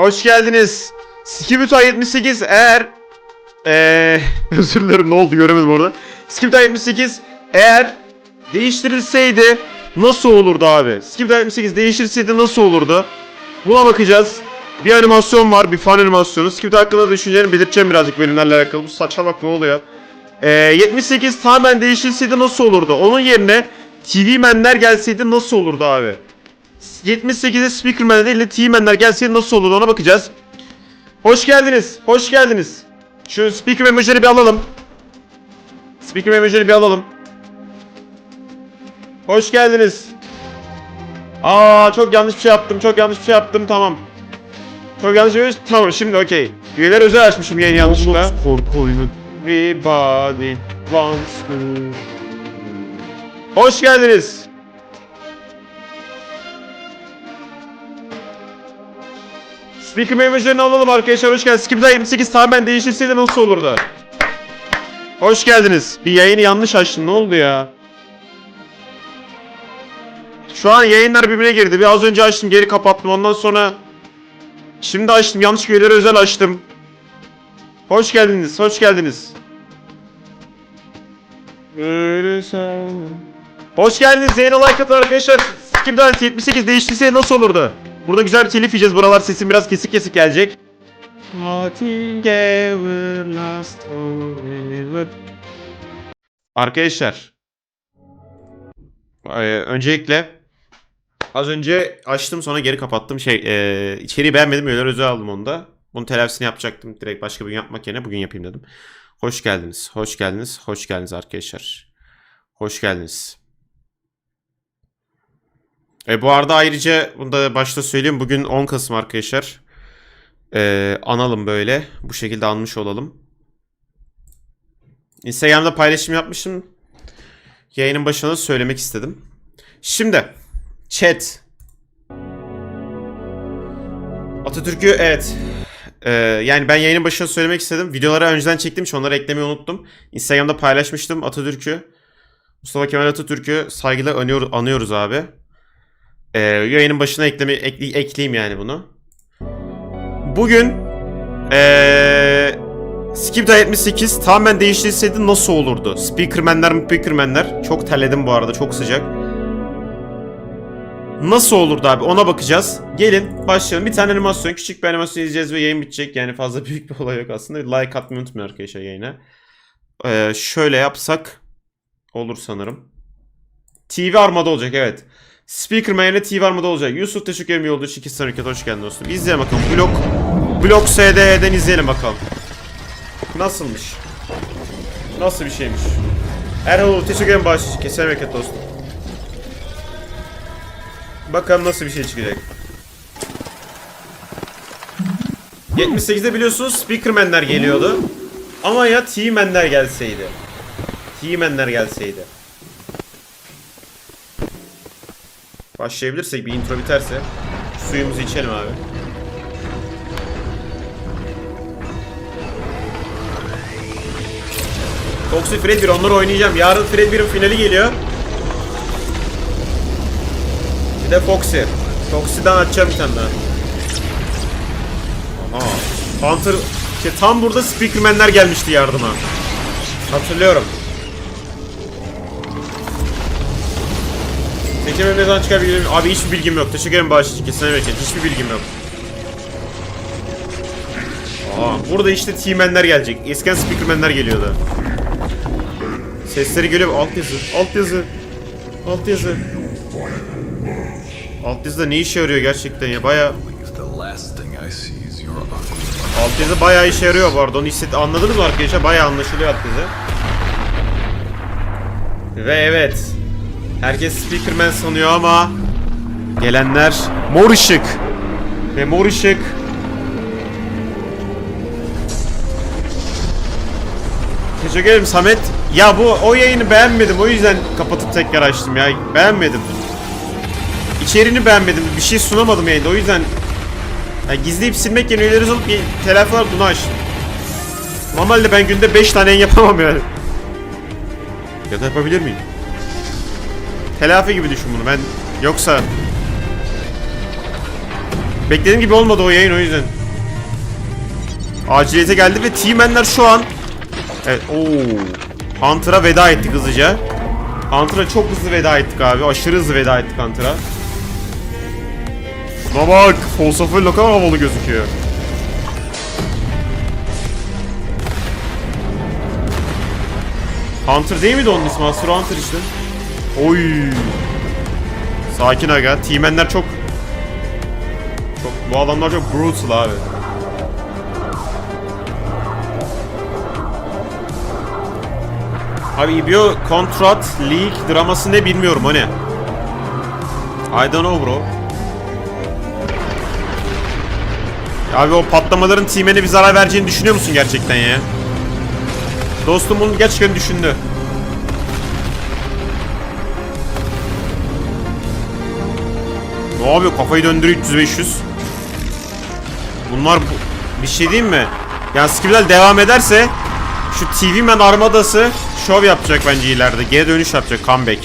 Hoş geldiniz. Skibita 78 eğer eee özür dilerim ne oldu göremedim orada. Skibita 78 eğer değiştirilseydi nasıl olurdu abi? Skibita 78 değiştirilseydi nasıl olurdu? Buna bakacağız. Bir animasyon var, bir fan animasyonu. Skibita hakkında düşüncelerini belirteceğim birazcık benimlerle alakalı. Bu saçma bak ne oluyor? Eee 78 tamamen değiştirilseydi nasıl olurdu? Onun yerine TV menler gelseydi nasıl olurdu abi? 78'e Speakerman değil de T-Man'ler gelseydi nasıl olurdu ona bakacağız. Hoş geldiniz. Hoş geldiniz. Şu Speaker Manager'ı bir alalım. Speaker Manager'ı bir alalım. Hoş geldiniz. Aa çok yanlış bir şey yaptım. Çok yanlış bir şey yaptım. Tamam. Çok yanlış bir şey Tamam şimdi okey. Üyeler özel açmışım yayını yanlışlıkla. Korku oyunu. Everybody wants to. Hoş geldiniz. Speaker Manager'ını alalım arkadaşlar hoş geldiniz. Skip'den 28 tamamen değiştirseydi nasıl olurdu? Hoş geldiniz. Bir yayını yanlış açtım ne oldu ya? Şu an yayınlar birbirine girdi. Bir az önce açtım geri kapattım ondan sonra Şimdi açtım yanlış üyeleri özel açtım. Hoş geldiniz, hoş geldiniz. Hoş geldiniz Zeynep like atın arkadaşlar. Skim'den 78 değiştirse nasıl olurdu? Burada güzel bir telif yiyeceğiz. Buralar sesim biraz kesik kesik gelecek. Arkadaşlar. Öncelikle az önce açtım sonra geri kapattım. Şey, e, içeriği beğenmedim. Öyle özel aldım onu da. Bunun telafisini yapacaktım. Direkt başka bir gün yapmak yerine bugün yapayım dedim. Hoş geldiniz. Hoş geldiniz. Hoş geldiniz arkadaşlar. Hoş geldiniz. E, bu arada ayrıca bunu da başta söyleyeyim. Bugün 10 Kasım arkadaşlar. E, analım böyle. Bu şekilde anmış olalım. Instagram'da paylaşım yapmışım. Yayının başına söylemek istedim. Şimdi. Chat. Atatürk'ü evet. Ee, yani ben yayının başında söylemek istedim. Videoları önceden çektim için onları eklemeyi unuttum. Instagram'da paylaşmıştım Atatürk'ü. Mustafa Kemal Atatürk'ü saygıyla anıyor, anıyoruz abi. Ee, yayının başına ekleme, ekle, ekleyeyim yani bunu. Bugün ee, Skipta 78 tamamen değiştirseydi nasıl olurdu? Speakermenler mi speakermenler? Çok terledim bu arada çok sıcak. Nasıl olurdu abi ona bakacağız. Gelin başlayalım. Bir tane animasyon küçük bir animasyon izleyeceğiz ve yayın bitecek. Yani fazla büyük bir olay yok aslında. Like atmayı unutmayın arkadaşlar yayına. Ee, şöyle yapsak olur sanırım. TV Armada olacak evet. Speakerman ile TV Armada olacak. Yusuf teşekkür ederim yolda için 2 hareket hoş geldin dostum. İzleyelim bakalım. Blok Blok SD'den izleyelim bakalım. Nasılmış? Nasıl bir şeymiş? Erol teşekkür ederim bağış için. Kesin hareket dostum. Bakalım nasıl bir şey çıkacak. 78'de biliyorsunuz Speakerman'ler geliyordu. Ama ya T-Man'ler gelseydi. T-Man'ler gelseydi. Başlayabilirsek bir intro biterse suyumuzu içelim abi. Toxic Fred 1 onları oynayacağım. Yarın Fred 1'in finali geliyor. Bir de Foxy. Foxy'den açacağım bir tane daha. Aha. Hunter... Şey, tam burada Speakerman'ler gelmişti yardıma. Hatırlıyorum. Seçimim ne zaman çıkar bilmiyorum. Abi hiçbir bilgim yok. Teşekkür ederim bağış için. Kesinlikle bekleyin. Hiçbir bilgim yok. Aa, burada işte T-Man'ler gelecek. Eskiden Speakerman'ler geliyordu. Sesleri geliyor. Alt yazı. Alt yazı. Alt yazı. Alt yazıda ne işe yarıyor gerçekten ya baya alt yazı bayağı işe yarıyor bu arada onu hisset anladınız mı arkadaşlar bayağı anlaşılıyor alt yazı. Ve evet herkes Speakerman sanıyor ama gelenler mor ışık ve mor ışık Teşekkür ederim Samet. Ya bu o yayını beğenmedim o yüzden kapatıp tekrar açtım ya beğenmedim. İçeriğini beğenmedim. Bir şey sunamadım yayında. O yüzden ya gizleyip silmek yerine üyeleri telefon alıp bunu açtım. Normalde ben günde 5 tane yapamam yani. Ya da yapabilir miyim? Telafi gibi düşün bunu. Ben yoksa Beklediğim gibi olmadı o yayın o yüzden. Aciliyete geldi ve T-Man'ler şu an Evet ooo Hunter'a veda ettik hızlıca. Hunter'a çok hızlı veda ettik abi. Aşırı hızlı veda ettik Hunter'a. Şuna bak. Falsafel ne kadar havalı gözüküyor. Hunter değil miydi onun ismi? Astro Hunter işte. Oy. Sakin aga. T-Man'ler çok... Çok... Bu adamlar çok brutal abi. Abi İBO Contract League draması ne bilmiyorum hani. I don't know bro. Abi o patlamaların T-Man'e bir zarar vereceğini düşünüyor musun gerçekten ya? Dostum bunu gerçekten düşündü. Ne yapıyor? Kafayı döndürüyor 300-500. Bunlar bu- bir şey diyeyim mi? Yani Skibidal devam ederse şu TV Man armadası şov yapacak bence ileride. Geri dönüş yapacak comeback.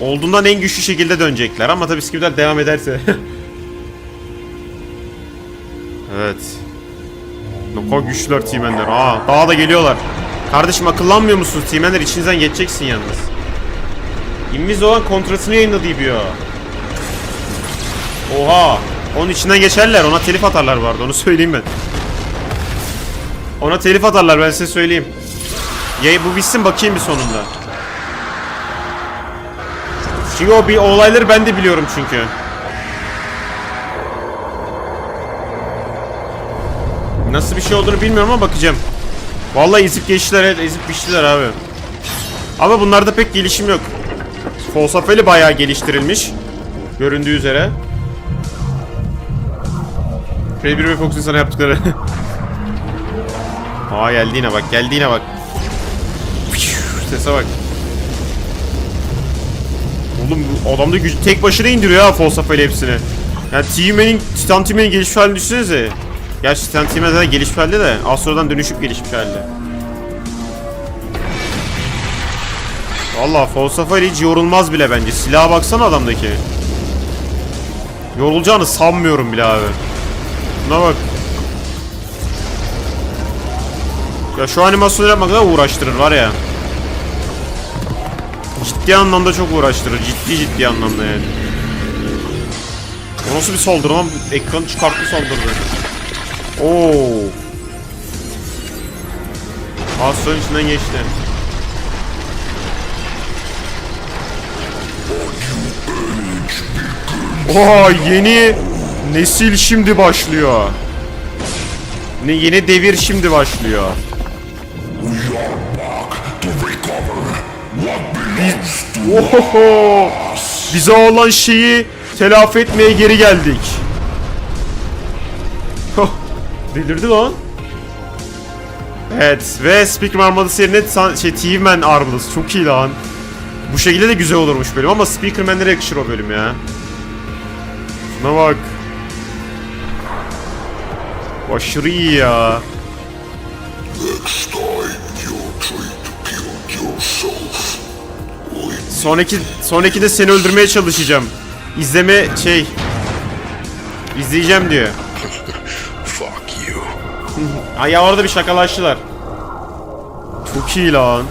Olduğundan en güçlü şekilde dönecekler ama tabii Skibidal devam ederse. evet. Ne kadar güçlüler T-Man'ler. Aa daha da geliyorlar. Kardeşim akıllanmıyor musunuz T-Man'ler? İçinizden geçeceksin yalnız. İmmiz olan kontratını yayınladı diyor. Oha. Onun içinden geçerler. Ona telif atarlar vardı. Onu söyleyeyim ben. Ona telif atarlar ben size söyleyeyim. Yay bu bitsin bakayım bir sonunda. Çünkü o bir olayları ben de biliyorum çünkü. Nasıl bir şey olduğunu bilmiyorum ama bakacağım. Vallahi ezip geçtiler, evet, ezip biçtiler abi. Ama bunlarda pek gelişim yok. Falsafeli bayağı geliştirilmiş. Göründüğü üzere. Freddy ve Fox'un sana yaptıkları. Aa geldi yine bak, geldi yine bak. Sese bak. Oğlum adam da gücü tek başına indiriyor ha Falsafeli hepsini. Yani T-Man'in, Titan T-Man'in gelişmiş halini düşünsenize. Gerçi Titan T-Man zaten gelişmiş halde de Astro'dan dönüşüp gelişmiş halde. Valla Falsafeli hiç yorulmaz bile bence. Silaha baksana adamdaki. Yorulacağını sanmıyorum bile abi. Buna bak. Ya şu animasyonu yapmak kadar uğraştırır var ya. Ciddi anlamda çok uğraştırır. Ciddi ciddi anlamda yani. O nasıl bir saldırı lan? Ekranı çıkarttı saldırdı. Oo. Aslanın içinden geçti. Oha yeni nesil şimdi başlıyor. Ne yeni devir şimdi başlıyor. Biz, Ohoho! Bize olan şeyi telafi etmeye geri geldik. Delirdi lan. Evet ve Speaker armadası yerine şey TV-Man armadası çok iyi lan. Bu şekilde de güzel olurmuş bölüm ama Speaker Man'lere yakışır o bölüm ya. Şuna bak. Aşırı iyi ya. Sonraki sonraki de seni öldürmeye çalışacağım. İzleme şey izleyeceğim diyor. Fuck you. Ay ya orada bir şakalaştılar. Çok iyi lan.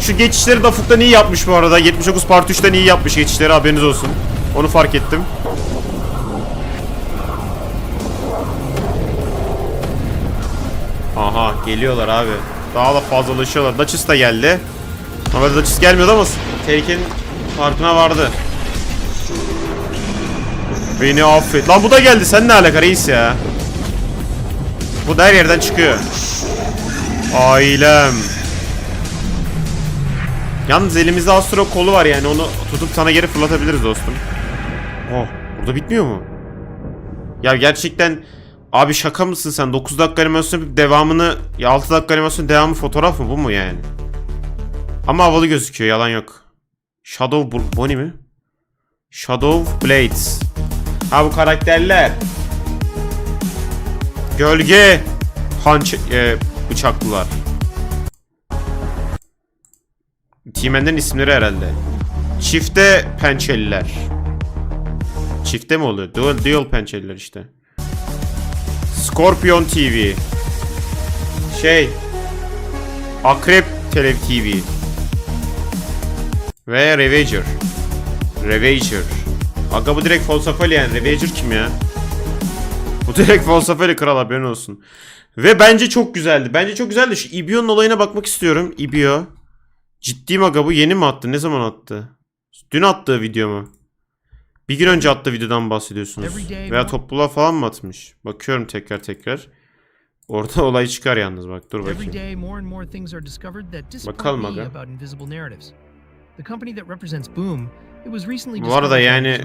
Şu geçişleri da Fuk'tan iyi yapmış bu arada. 79 Part 3'ten iyi yapmış geçişleri haberiniz olsun. Onu fark ettim. Geliyorlar abi. Daha da fazlalaşıyorlar. Duchess da geldi. Ama Duchess gelmiyordu ama tehlikenin farkına vardı. Beni affet. Lan bu da geldi. Sen ne alaka reis ya? Bu da her yerden çıkıyor. Ailem. Yalnız elimizde Astro kolu var yani onu tutup sana geri fırlatabiliriz dostum. Oh, burada bitmiyor mu? Ya gerçekten abi şaka mısın sen? 9 dakika animasyon devamını ya 6 dakika animasyon devamı fotoğraf mı bu mu yani? Ama havalı gözüküyor yalan yok. Shadow Bonnie mi? Shadow Blades. Ha bu karakterler. Gölge hanç e, bıçaklılar. Teamen'lerin isimleri herhalde. Çifte pençeliler. Çifte mi oluyor? Dual, dual pençeliler işte. Scorpion TV. Şey. Akrep Telev TV. Ve Ravager. Ravager. Aga bu direkt falsafali yani. Ravager kim ya? Bu direkt falsafali kral haberin olsun. Ve bence çok güzeldi. Bence çok güzeldi. Şu Ibio'nun olayına bakmak istiyorum. Ibio. Ciddi mi aga bu yeni mi attı? Ne zaman attı? Dün attığı video mu? Bir gün önce attığı videodan bahsediyorsunuz. Veya topluluğa falan mı atmış? Bakıyorum tekrar tekrar. Orada olay çıkar yalnız bak dur bakayım. Bakalım aga. Bu arada yani.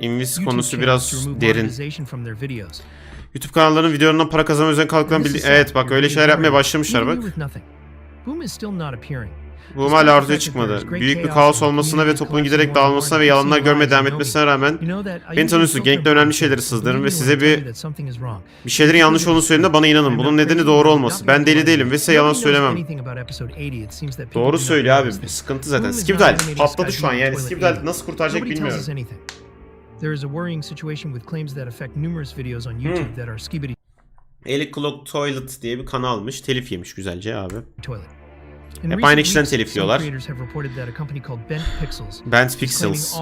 Invis konusu biraz derin. YouTube kanallarının videolarından para kazanma üzerine kalkılan bildi. Evet bak öyle şeyler yapmaya başlamışlar bak. you with nothing. Boom is still not appearing. Bu hala ortaya çıkmadı. Büyük bir kaos olmasına ve toplumun giderek dağılmasına ve yalanlar görmeye devam etmesine rağmen Beni tanıyorsunuz, genellikle önemli şeyleri sızdırırım ve size bir- bir şeylerin yanlış olduğunu söylediğinde bana inanın. Bunun nedeni doğru olması. Ben deli değilim ve size yalan söylemem. Doğru söylüyor abi. Bir sıkıntı zaten. Skipdal patladı şu an yani. Skipdal nasıl kurtaracak bilmiyorum. There is a worrying situation with claims that affect numerous videos on YouTube that are skibidi Eli Clock Toilet diye bir kanalmış. Telif yemiş güzelce abi. toilet. Hep aynı kişiden telif yiyorlar. Bent Pixels.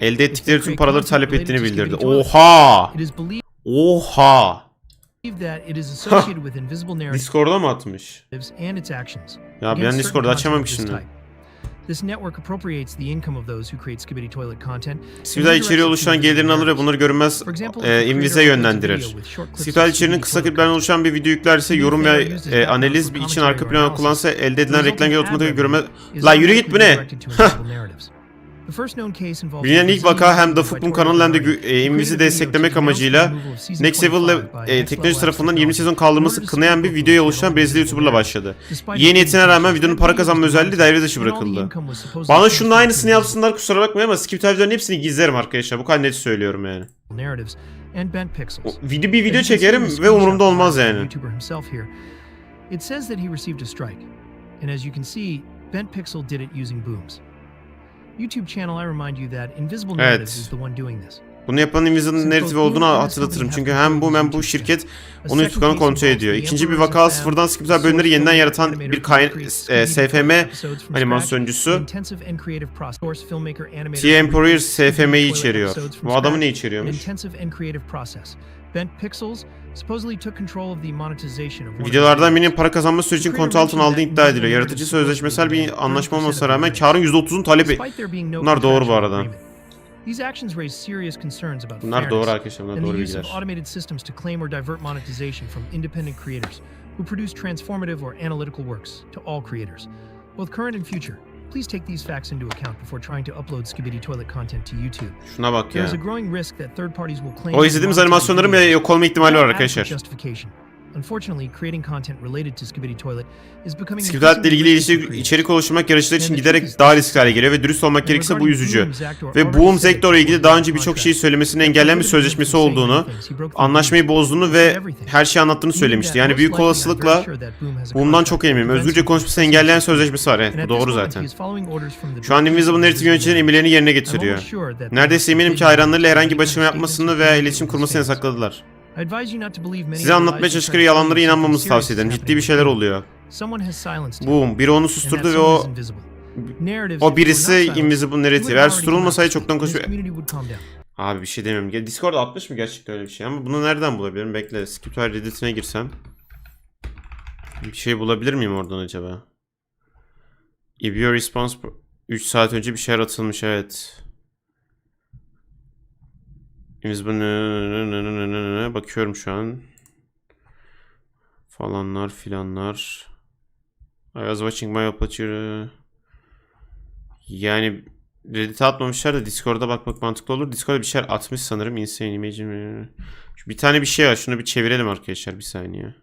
Elde ettikleri tüm paraları talep ettiğini bildirdi. Oha! Oha! Discord'a mı atmış? Ya ben Discord'u açamam ki şimdi. This network appropriates the income of those who create Skibidi Toilet content. redirects içeriği oluşan gelirini alır ve bunları görünmez e, invize yönlendirir. of içeriğinin Skibidi kısa kliplerden oluşan bir video yüklerse yorum ve e, analiz için arka plana kullansa elde edilen reklam geri otomatik görünmez. La yürü git bu ne? Bilinen ilk vaka hem Daft Punk kanalı hem de e, Inviz'i desteklemek amacıyla Next Level'le e, teknoloji tarafından 20 sezon kaldırılması kınayan bir videoya oluşan Brezilya YouTuber'la başladı. İyi niyetine rağmen videonun para kazanma özelliği devre dışı bırakıldı. Bana şunun aynısını yapsınlar kusura bakmayın ama skip videoların hepsini gizlerim arkadaşlar. Bu kadar net söylüyorum yani. Video bir video çekerim ve umurumda olmaz yani. It says that he received a strike, and as you can see, Bent Pixel did it using booms. YouTube channel, I remind you that Invisible Narratives is the one doing this. Bunu yapan Invisible Narrative olduğunu hatırlatırım. Çünkü hem bu hem bu şirket onu kanalı kontrol ediyor. İkinci bir vaka sıfırdan skipsel bölümleri yeniden yaratan bir kayın, e, SFM animasyoncusu T Emperor SFM'yi içeriyor. Bu adamı ne içeriyormuş? Videolardan birinin para kazanması için kontrol altına aldığı iddia ediliyor. Yaratıcı sözleşmesel bir anlaşma olmasına rağmen karın %30'un talebi. Despite there being no Bunlar doğru bu arada. These actions raise serious concerns about Bunlar doğru fairness arkadaşlar. Bunlar and doğru the use of bilgiler. automated systems to claim or divert monetization from independent creators who produce transformative or analytical works to all creators, both current and future. Please take these facts into account before trying to upload Skibidi Toilet content to YouTube. Şuna bak There ya. is a growing risk that third parties will claim O izlediğimiz animasyonların bile yok olma ihtimali var arkadaşlar. justification. Unfortunately, creating content related to Skibidi Toilet is becoming Skipdalet ile ilgili içerik oluşturmak yarışlar için giderek daha riskli hale geliyor ve dürüst olmak gerekirse bu üzücü. Ve Boom said sektörle ilgili daha önce birçok şeyi söylemesini engelleyen bir sözleşmesi olduğunu, anlaşmayı bozduğunu ve her şeyi anlattığını söylemişti. Yani büyük olasılıkla bundan çok eminim. Özgürce konuşmasını engelleyen sözleşmesi var. Evet bu doğru zaten. Şu an Invisible Narrative yöneticilerin emirlerini yerine getiriyor. Neredeyse eminim ki hayranlarıyla herhangi bir açıklama yapmasını veya iletişim kurmasını yasakladılar. Size anlatmaya çalıştıkları yalanlara inanmamamızı tavsiye ederim. Ciddi bir şeyler oluyor. Boom. Biri onu susturdu ve o o birisi Invisible Narrative. Eğer susturulmasaydı çoktan konuşuyor. Abi bir şey demiyorum. Gel Discord'da atmış mı gerçekten öyle bir şey? Ama bunu nereden bulabilirim? Bekle. Skipper Reddit'ine girsem. Bir şey bulabilir miyim oradan acaba? Ibio Response 3 saat önce bir şeyler atılmış evet. Invisible bakıyorum şu an. Falanlar filanlar. I was watching my aperture. Yani Reddit'e atmamışlar da Discord'a bakmak mantıklı olur. Discord'a bir şeyler atmış sanırım. Insane? Şu Bir tane bir şey var. Şunu bir çevirelim arkadaşlar. Bir saniye.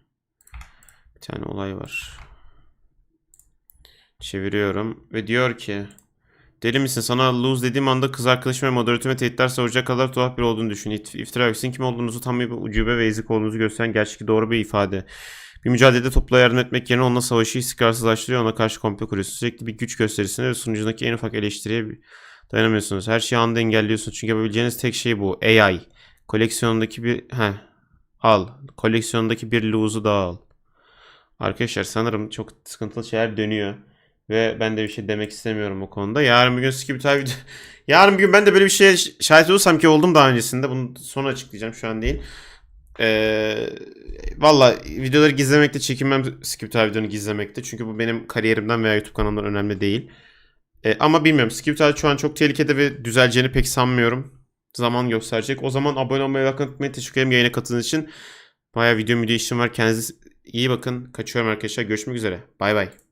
Bir tane olay var. Çeviriyorum. Ve diyor ki Deli misin? Sana lose dediğim anda kız arkadaşım ve moderatörüme tehditler savuracak kadar tuhaf biri olduğunu düşün. İft- İftira yok. Sizin kim olduğunuzu tam bir ucube ve ezik olduğunuzu gösteren gerçekçi doğru bir ifade. Bir mücadelede topluluğa yardım etmek yerine onunla savaşı istikrarsızlaştırıyor. Ona karşı komplo kuruyorsun. Sürekli bir güç gösterisine ve sunucundaki en ufak eleştiriye bir- Dayanamıyorsunuz. Her şeyi anda engelliyorsunuz. Çünkü yapabileceğiniz tek şey bu. AI. Koleksiyondaki bir... Heh. Al. Koleksiyondaki bir lose'u daha al. Arkadaşlar sanırım çok sıkıntılı şeyler dönüyor. Ve ben de bir şey demek istemiyorum o konuda. Yarın bir gün Skibidi video... Yarın bir gün ben de böyle bir şeye şahit olursam ki oldum daha öncesinde. Bunu sonra açıklayacağım şu an değil. Ee, Valla videoları gizlemekte çekinmem Skibidi videonu gizlemekte. Çünkü bu benim kariyerimden veya YouTube kanalımdan önemli değil. Ee, ama bilmiyorum. Skibidi şu an çok tehlikede ve düzeleceğini pek sanmıyorum. Zaman gösterecek. O zaman abone olmayı like unutmayın. Teşekkür ederim yayına katıldığınız için. Baya video video var. Kendinize iyi bakın. Kaçıyorum arkadaşlar. Görüşmek üzere. Bay bay.